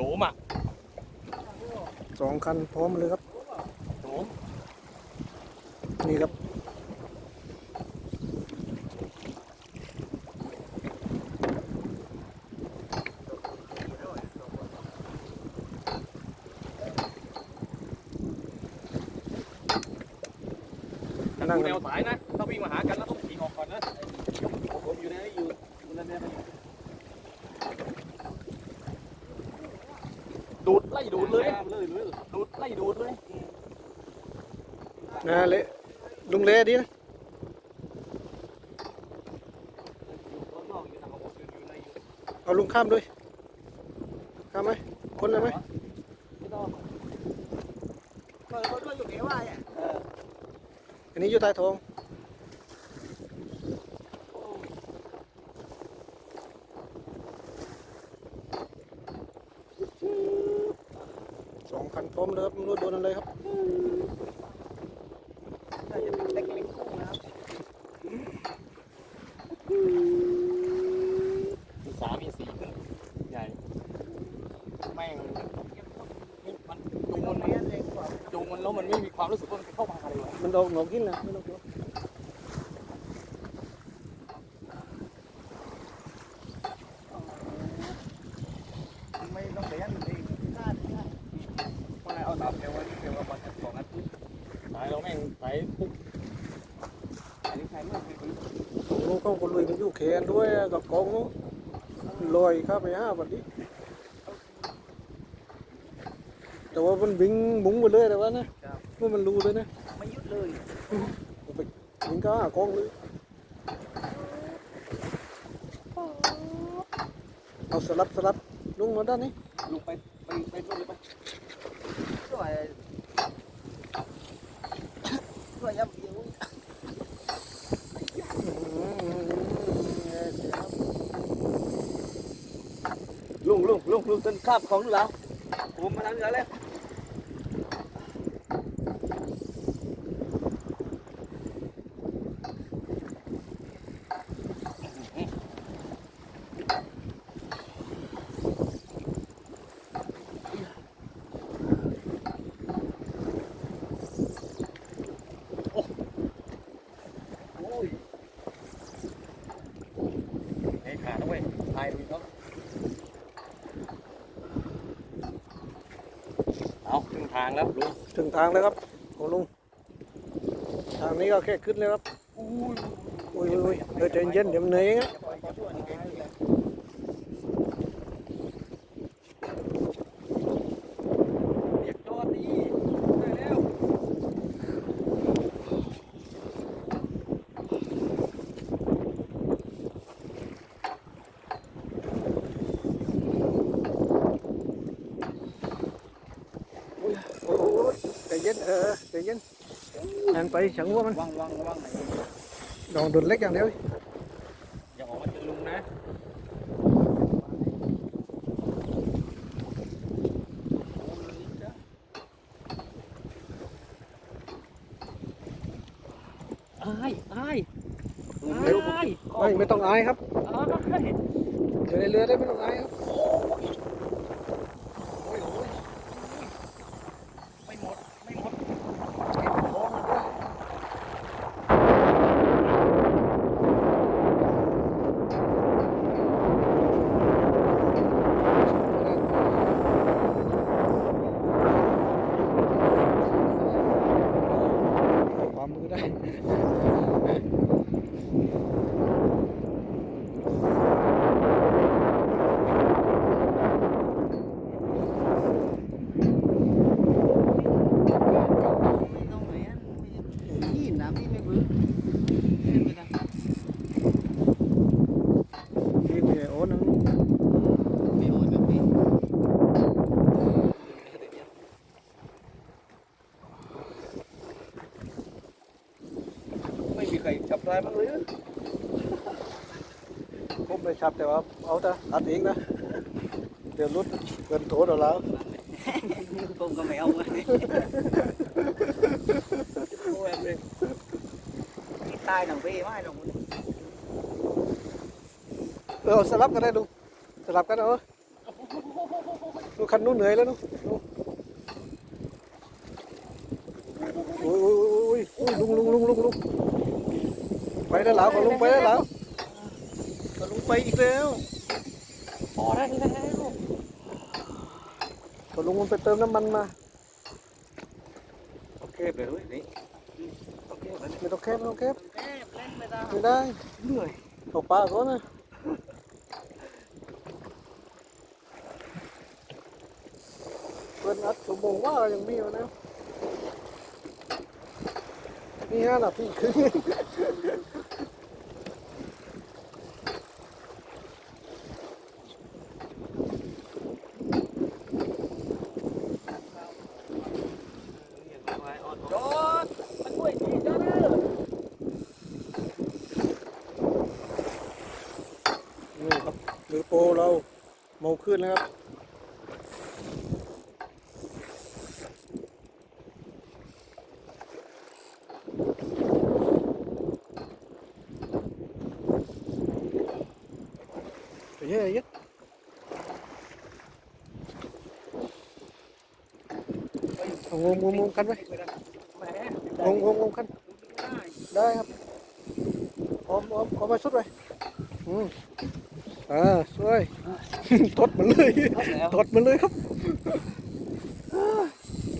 โดมอะสองคันพร้อมเลยครับโดมนี่ครับนั่นั่งงแนวสายนะ ถ้าวิ่งมาหากันแล้วต้องขี่ออกก่อนนะผมอยู่ในอยู่อยู่ในนี้ดูดไล่ดูดเลยดูดไล่ดูดเลยนะเละลุงเละดีนะเอาลุงข้ามด้วยข้ามไหมคนเลยไหมเปิดคนด้วยอยู่ไหนวะเนี่ยอันนี้อยู่ใต้ท้องสองคันพร้อมเลยครับไม่รู้โดนอะไรครับ น่าจะเป็นเล็กลิงกุ้งนะครับ มีสามมีสี่ขึ้นใหญ่แม่งมันจูง ตร มั ง น นี้เล็กกว่า จูงมันแล้วมันไม่มีความรู้สึกว่ามันจะเข้ามาเลยวะมันกงกินนะไม่ต้กลัวไม่ต้องเลี้ยงมันเองน่าะเอาตามเทววันเทววันสองอาทิตย์สายเราแม่งสายปุ๊บอันนี้ใช้เมื่อกี้ของลุงเขาก็ลุยมันอยู่แขนด้วยกับกองลอยข้าไปห้าวันนี้แต่ว่ามันวิ่งบุ้งไปเลยแต่ว่านะว่ามันรู้เลยนะ เลยวิ่งก็หากองเลยเอาสลับสลับลุงมาด้านนี้ลงไปไปไปนู่นเลยไปสวยสวยยับเยียวลุงลุงลุงลุงต้นข้ามของดูแล้วผมมาทางเหนือเลย โอ้ยไอ้ขาดด้วยตายดูเขาเอาถึง ทางแล้วลุงถึงทางแล้วครับของลุงทางนี้ก็แค่ขึ้นเลยครับอุ้ยอุ้ยอุ้ยเดี๋ยวใจเย็นเดี๋ยวเหนื่อยเองอะ เรียกจอดดีได้แล้ว โอ้ยใจเย็นเออใจเย็นแอนไปฉังว่ามันวางวางวางไหนดองดุนเล็กอย่างเดียวอย่าออกมาเจอลุงนะอายอายอายไม่ไม่ต้องอายครับอายอยู่ในเรือได้ไม่ต้องอายครับ โอ้ยโอ้ยไม่หมด ไม่หมด ความมือได้ ไม่ต้องเลี้ยงนี่น้ำนี่ไม่บื้อ นี่เนี่ยโอ้นัง ไม่โอนแบบนี้ ไม่มีใครจับได้บ้างเลย ผมไปชับแต่ว่าเอาแต่ตัดเองนะ เดี๋ยวรุดเกินโถเดี๋ยวแล้วผมก็ไม่เอาไว้โอ้ยเลยที่ตายหนังเบ้ไม่หรอกเออเอาสลับกันได้ดูสลับกันเออนู้นคันนู้นเหนื่อยแล้วนู้นโอ้ยโอ้ยโอ้ยโอ้ยลุงลุงลุงลุงลุง ไปได้แล้วก็ลุงไปได้แล้วก็ลงไปอีกแล้วพอได้แล้วก็ลุงมันไปเติมน้ำมันมาโอเคไปเลยนี่โอเคไปไม่ต้องแคบไม่ต้องแคบแค่เล่นไม่ได้ไม่ได้เหนื่อยเอาปลาก่อนนะเปิดอัดชั่วโมงว่ายังมีอยู่นะนี่ฮะน่ะพี่คือ จอดมันช่วยทีจ้าเด้อ นี่ครับหรือโปรเราเมาขึ้นแล้วครับเฮ้ยยัดเอา งงงงงงกันไหมแหมงงงงงงกันได้ครับออมออมออมมาสุดเลยอืมอ่าสวยทดมันเลยแล้วทดมันเลยครับ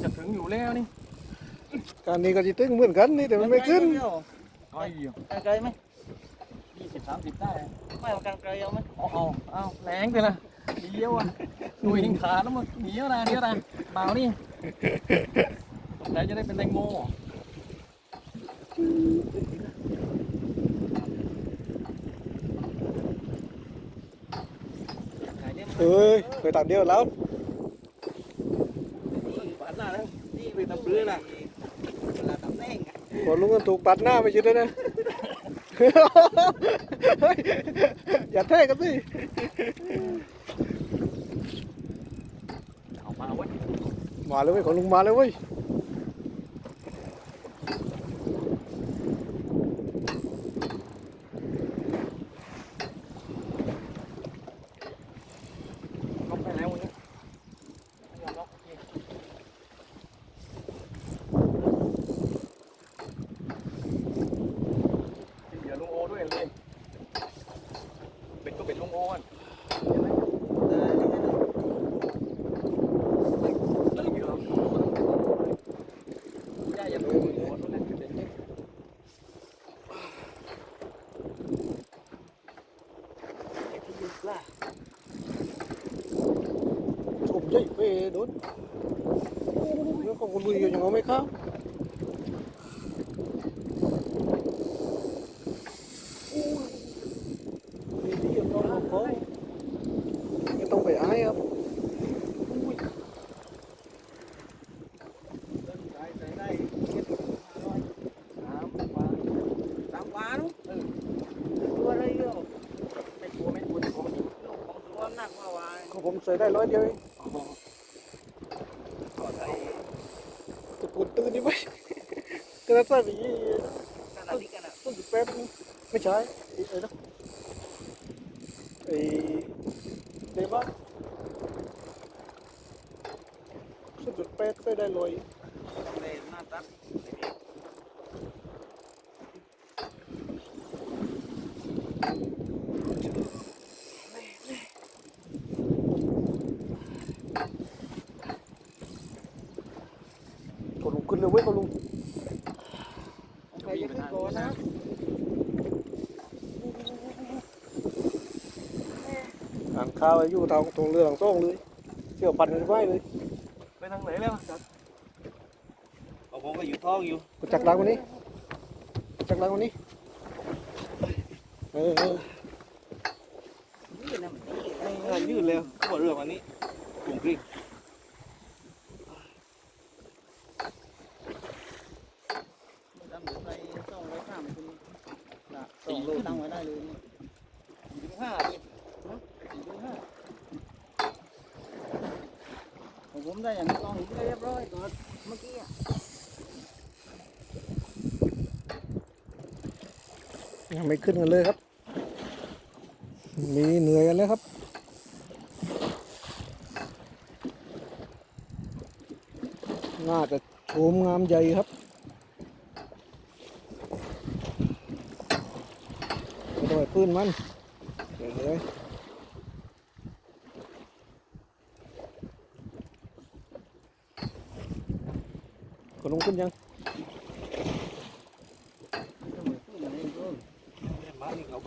จะถึงอยู่แล้วนี่การนี้ก็จะตึงเหมือนกันนี่แต่มันไม่ขึ้นอ้อยอยู่กันไกลไหมยี่สิบสามสิบได้ไม่เอากันไกลเอาไหมเอาเอาเอาแรงไปละ เดียวอะหนุ่ยหิงขาแล้วมันหนีอะไรเดียวอะไรเปล่านี่สงสัยจะได้เป็นแตงโมเอ้ยเคยตัดเดียวแล้วปาดหน้าแล้วนี่เป็นตะพื้นน่ะเวลาตำแหน่งพอลุงกันถูกปัดหน้าไปชิดเลยนะเฮ้ยอย่าเท่กันสิ เอามาเว้ย มาเลยเว้ยของลุงมาเลยเว้ย ล็อกไปแล้ววันนี้ไม่ยอมล็อกโอเคเหลือลุงโอด้วยเลยเป็ดก็เป็ดลุงโออะแล้วเหลือได้ยังไม่หมดหมดแล้วเด็ด ผมใหญ่เป้โดนเรื่องของคุณลุยยังเอาไม่เข้าดีดียังต้องเอาเขาไม่ต้องไปอายครับ น้ำมา ตามวานุตัวอะไรเยอะ ไม่กลัวไม่กลัวไม่กลัว ลูกของตัวหนักกว่าวา ใส่ได้ร้อยเดียวเองก็ใส่ตะกุนตื่นนี่ไหมกระส่ไปยี่ขนาดนี้กันอะต้นจุดแป๊บไม่ใช่ไอ้ไอ้นะไอ้เดบ้าต้นจุดแป๊บใส่ได้ร้อยเลยหน้าตักลุงขึ้นเลยเว้ยก็ลุง ใครจะขึ้นก่อนนะ อ่านข่าวอายุทางตรงเรือหลังซ่องเลยเที่ยวปั่นกันไว้เลยไปทางไหนแล้วจัดเอาผมก็อยู่ท้องอยู่กูจักรางวันนี้จักรางวันนี้เออเออนี่นะมันนี่ยืดเร็วก็เรื่องอันนี้กลุ่มกริ้ง ยังไม่ขึ้นกันเลยครับ มีเหนื่อยกันแล้วครับ น่าจะโฉมงามใหญ่ครับปล่อยปืนมันเดี๋ยวเลย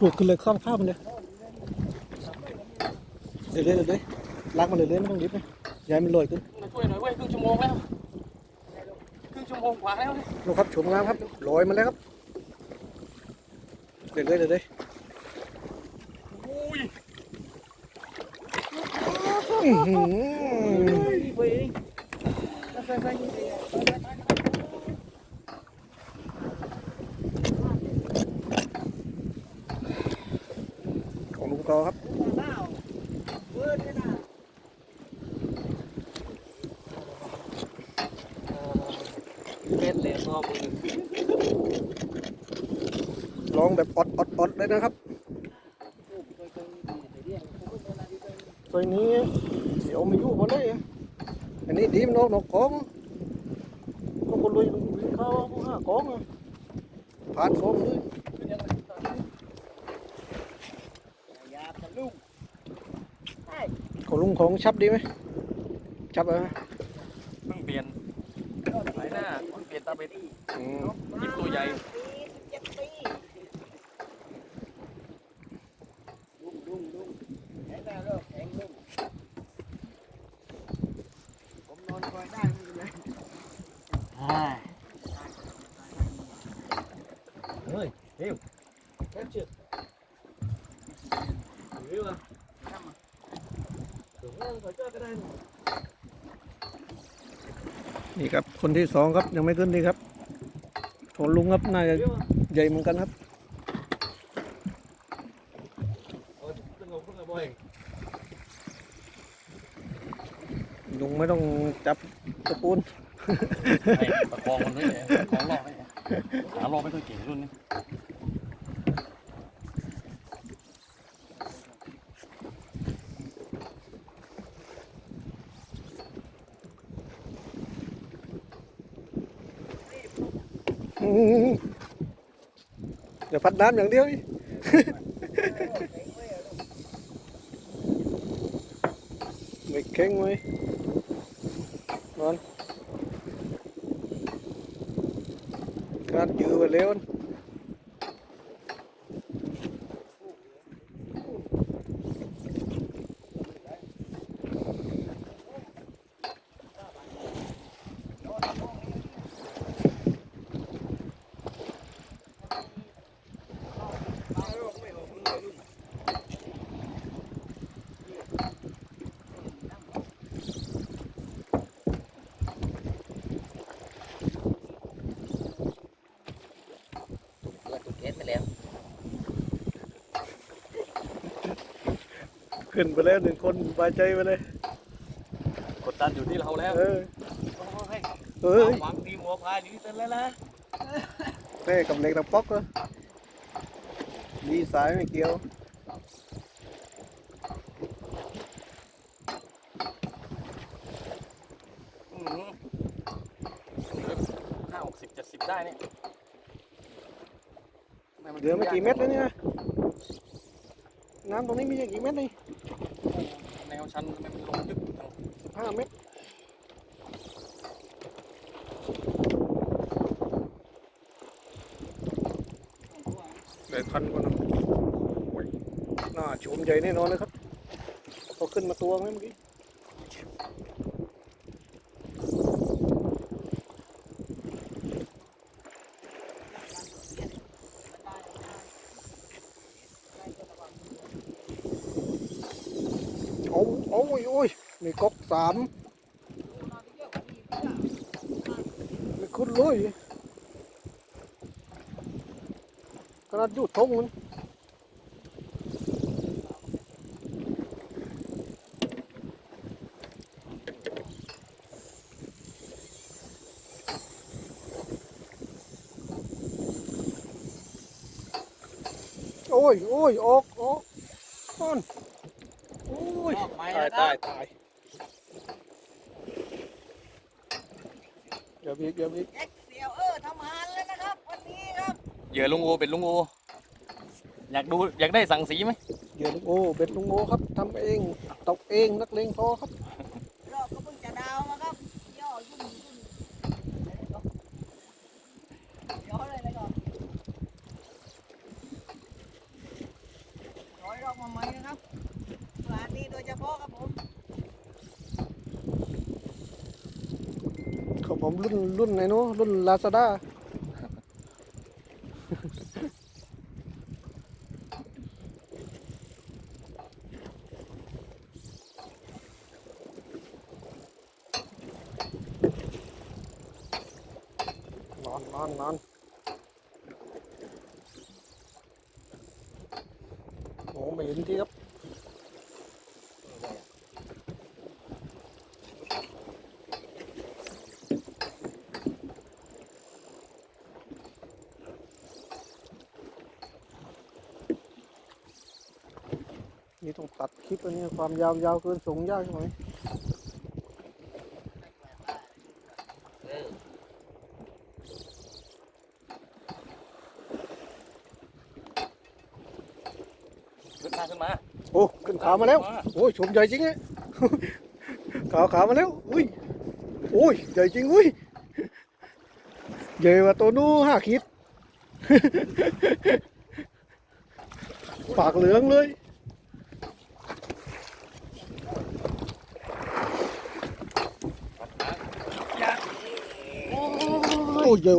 ถูกขึ้นเลยข้ามข้ามมันเลยเดี๋ยวเดี๋ยวเดี๋ยวลากมันเลยเลยไม่ต้องรีบนะย่าให้มันลอยขึ้นช่วยหน่อยเว้ยครึ่งชั่วโมงแล้วครึ่งชั่วโมงกว่าแล้วเนี่ยลงครับชมงามครับลอยมันแล้วครับเดี๋ยวเลยเดี๋ยวเลยอุ้ย อื้อหือ ไปเองใส่ใส่ใส่ ของลุงกอครับเม็ดเลองแบบอดอดอดเลยนะครับตัวนี้เดี๋ยวม่อยู่บนเลยอันนี้ดีมนนกนกของก็คนลุยวิ่งเข้าห้ากองผ่านของเลย ยาตะลุง ของลุงของชับดีไหมชับเลยไหมเพิ่งเปลี่ยนสายหน้าเพิ่งเปลี่ยนตาเบ็ดอืมยิบตัวใหญ่ ลุงลุงลุงแข็งได้แล้วแข็งลุงผมนอนคอยได้ไม่เป็นไรเฮ้ยเฮ้ยแค่เชือกหรือว่าถึงนั่งขอเจอก็ได้ นี่ครับคนที่สองครับยังไม่ขึ้นดีครับของลุงครับน่าจะใหญ่เหมือนกันครับลุงไม่ต้องจับตะปูนประคองมันด้วยประคองรอบให้หารอบไม่ค่อยเก่งรุ่นนี้ เดี๋ยวพัดน้ำอย่างเดียวนี่ไม่เข่งไว้นอนการยื้อไปเร็วนะ ขึ้นไปแล้วหนึ่งคนสบายใจไปเลย กดดันอยู่ที่เราแล้วเออเอ้ยหวังทีมหัวพายอยู่ที่เต้นแล้วนะเต้กับเล็กตะป๊อกเลยดีสายไม่เกี่ยวห้าหกสิบเจ็ดสิบได้นี่เหลือไม่กี่เม็ดแล้วเนี่ย น้ำตรงนี้มีกี่เม็ดนี่ คันทำไมมันลงยึกจังสิบห้าเม็ดเลยพันกว่านะโอ้ยน่าชมใหญ่แน่นอนเลยครับพอขึ้นมาตัวไหมเมื่อกี้ โอ้โอ้ยโอ้ย มีก๊กสามม่ขึ้นเลยขนาดอยู่ทงมันโอ้ยโอ้ยออกออกต้นโอ้ยตายตายตาย ดี๋ยวอีกเดี๋ยวอีกเอ็กเซียวเออทำงานแล้วนะครับวันนี้ครับเหยื่อลุงโอเป็นลุงโอ อยากดูอยากได้สังสีไหม เหยื่อลุงโอเบ็ดลุงโอครับทำเองตกเองนักเลงพอครับ รอบก็เพิ่งจะดาวมาครับย่อยุ่นยุ่นย่อเลยเลยก่อนร้อยรอบมาใหม่นะครับร้านนี้โดยเฉพาะครับผม ของ ผมรุ่นรุ่นไหนเนาะรุ่นลาซาด้าอนอนนอนนอนโอ้ไม่เห็นที่ครับ นี่ต้อง ตัดคลิปอันนี้ความยาวยาวเกินส่งยากใช่ไหมขึ้นมาขึ้นมาโอ้ขึ้นขามาแล้ว โอ้ยชมใหญ่จริงเนี่ยขาขามาแล้วอุ้ยโอ้ยใหญ่จริงอุ้ยใหญ่กว่าตัวนู้ห้าขีดปากเหลืองเลย โอ้ยใหญ่